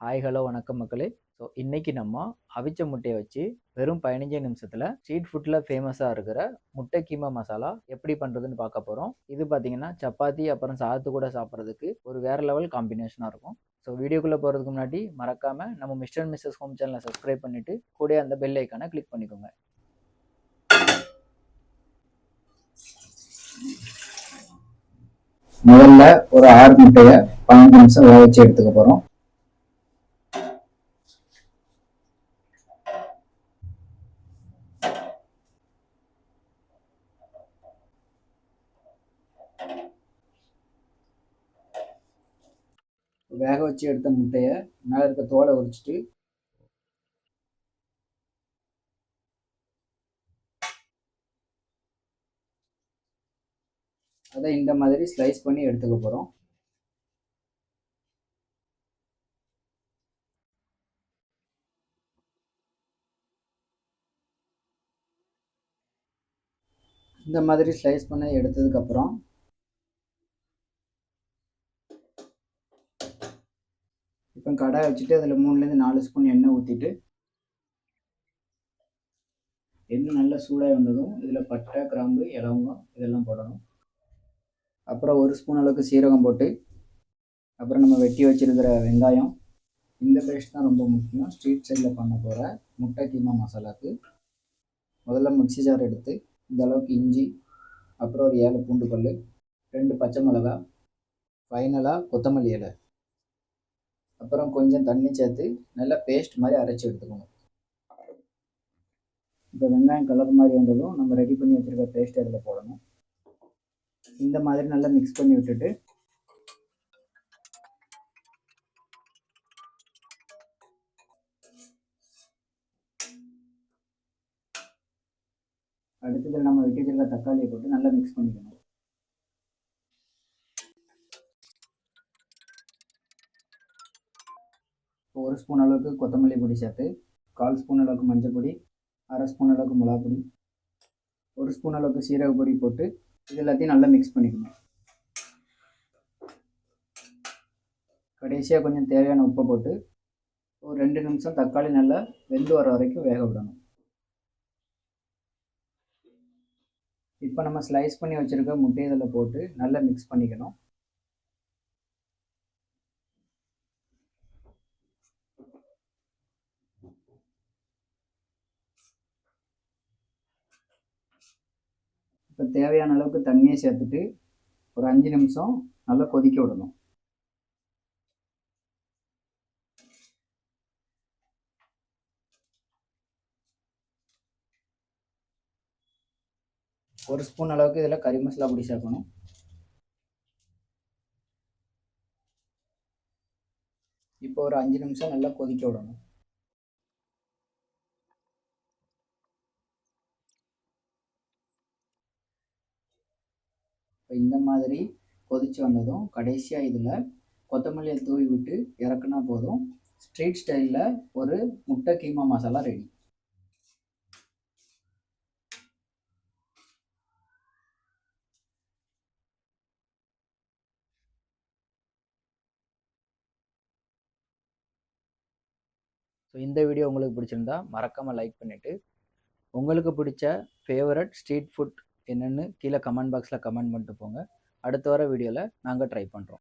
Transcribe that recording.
Hi hello வணக்கம் மக்களே. So இன்னைக்கு நம்ம அவிச்ச முட்டையை வச்சு வெறும் பதினஞ்சு நிமிஷத்தில் ஸ்ட்ரீட் ஃபுட்டில் ஃபேமஸாக இருக்கிற முட்டை கீமா மசாலா எப்படி பண்ணுறதுன்னு பார்க்க போகிறோம் இது பார்த்தீங்கன்னா சப்பாத்தி அப்புறம் சாதத்து கூட சாப்பிட்றதுக்கு ஒரு வேறு லெவல் காம்பினேஷனாக இருக்கும். ஸோ வீடியோக்குள்ளே போகிறதுக்கு முன்னாடி மறக்காமல் நம்ம மிஸ்டர் அண்ட் மிஸ்ஸஸ் ஹோம் சேனலை சப்ஸ்கிரைப் பண்ணிவிட்டு கூட அந்த பெல் ஐக்கானை கிளிக் பண்ணிக்கோங்க. முதல்ல ஒரு ஆறு முட்டையை பதினஞ்சு நிமிஷம் வேக வச்சு எடுத்துக்க போகிறோம் வேக வச்சு எடுத்த முட்டையை மேலே இருக்க தோலை உரிச்சிட்டு அதை இந்த மாதிரி ஸ்லைஸ் பண்ணி எடுத்துக்க போகிறோம் இந்த மாதிரி ஸ்லைஸ் பண்ணி எடுத்ததுக்கப்புறம் இப்போ கடாய் வச்சுட்டு அதில் மூணுலேருந்து நாலு ஸ்பூன் எண்ணெய் ஊற்றிட்டு எண்ணெய் நல்லா சூடாக வந்ததும் இதில் பட்டை கிராம்பு இலவங்கம் இதெல்லாம் போடணும். அப்புறம் ஒரு ஸ்பூன் அளவுக்கு சீரகம் போட்டு அப்புறம் நம்ம வெட்டி வச்சிருக்கிற வெங்காயம். இந்த பேஸ்ட் தான் ரொம்ப முக்கியம். ஸ்ட்ரீட் சைடில் பண்ண போகிற முட்டை கீமா மசாலாக்கு. முதல்ல மிக்ஸி ஜார் எடுத்து இந்த அளவுக்கு இஞ்சி அப்புறம் ஒரு ஏழு பூண்டு பல் ரெண்டு பச்சை மிளகா ஃபைனலாக கொத்தமல்லி இலை. அப்புறம் கொஞ்சம் தண்ணி சேர்த்து நல்லா பேஸ்ட் மாதிரி அரைச்சி எடுத்துக்கணும் இப்போ வெங்காயம் கலர் மாதிரி வந்ததும் நம்ம ரெடி பண்ணி வச்சுருக்க பேஸ்ட் அதில் போடணும். இந்த மாதிரி நல்லா மிக்ஸ் பண்ணி விட்டுட்டு அடுத்தது நம்ம வெட்டி வச்சிருக்க தக்காளியை போட்டு நல்லா மிக்ஸ் பண்ணிக்கணும் இப்போ ஒரு ஸ்பூன் அளவுக்கு கொத்தமல்லி பொடி சேர்த்து கால் ஸ்பூன் அளவுக்கு மஞ்சள் பொடி அரை ஸ்பூன் அளவுக்கு மிளகா பொடி ஒரு ஸ்பூன் அளவுக்கு சீரக பொடி போட்டு இது எல்லாத்தையும் நல்லா மிக்ஸ் பண்ணிக்கணும். கடைசியாக கொஞ்சம் தேவையான உப்பை போட்டு ஒரு ரெண்டு நிமிஷம் தக்காளி நல்லா வெந்து வர வரைக்கும் வேக விடணும். இப்போ நம்ம ஸ்லைஸ் பண்ணி வச்சுருக்க முட்டையை இதில் போட்டு நல்லா மிக்ஸ் பண்ணிக்கணும். இப்போ தேவையான அளவுக்கு தண்ணியை சேர்த்துட்டு ஒரு அஞ்சு நிமிஷம் நல்லா கொதிக்க விடணும். ஒரு ஸ்பூன் அளவுக்கு இதில் கறி மசாலா பொடி சேர்க்கணும். இப்போ ஒரு அஞ்சு நிமிஷம் நல்லா கொதிக்க விடணும். இப்போ இந்த மாதிரி கொதிச்சு வந்ததும் கடைசியாக இதில் கொத்தமல்லியை தூவி விட்டு இறக்குனா போதும். ஸ்ட்ரீட் ஸ்டைலில் ஒரு முட்டை கீமா மசாலா ரெடி ஸோ இந்த வீடியோ உங்களுக்கு பிடிச்சிருந்தா மறக்காமல் லைக் பண்ணிவிட்டு உங்களுக்கு பிடிச்ச ஃபேவரட் ஸ்ட்ரீட் ஃபுட் என்னென்னு கீழே கமெண்ட் பாக்ஸில் கமெண்ட் பண்ணிட்டு போங்க. அடுத்த வர வீடியோவில் நாங்கள் ட்ரை பண்ணுறோம்